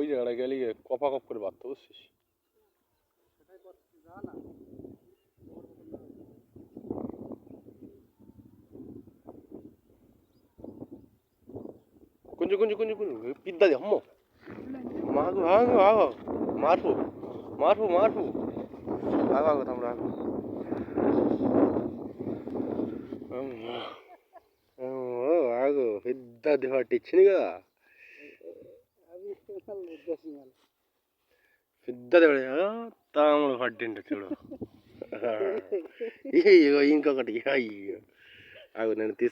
ওই জায়গাটা গেলে কপা কপ করে বাঁধতে, বুঝছিস? কুঞ্জু কুঞ্জু কুঞ্জু কুঞ্জু পিদ্দা দে, হম্ম। আগো আগো মারফু মারফু মারফু। আগো আগো তোমরা আগো। আগো ఉద్దేశం పెద్ద దేవుడు తాముడు పట్టిండు చూడు. ఇంకొకటి. అయ్యో. అవి నేను తీసు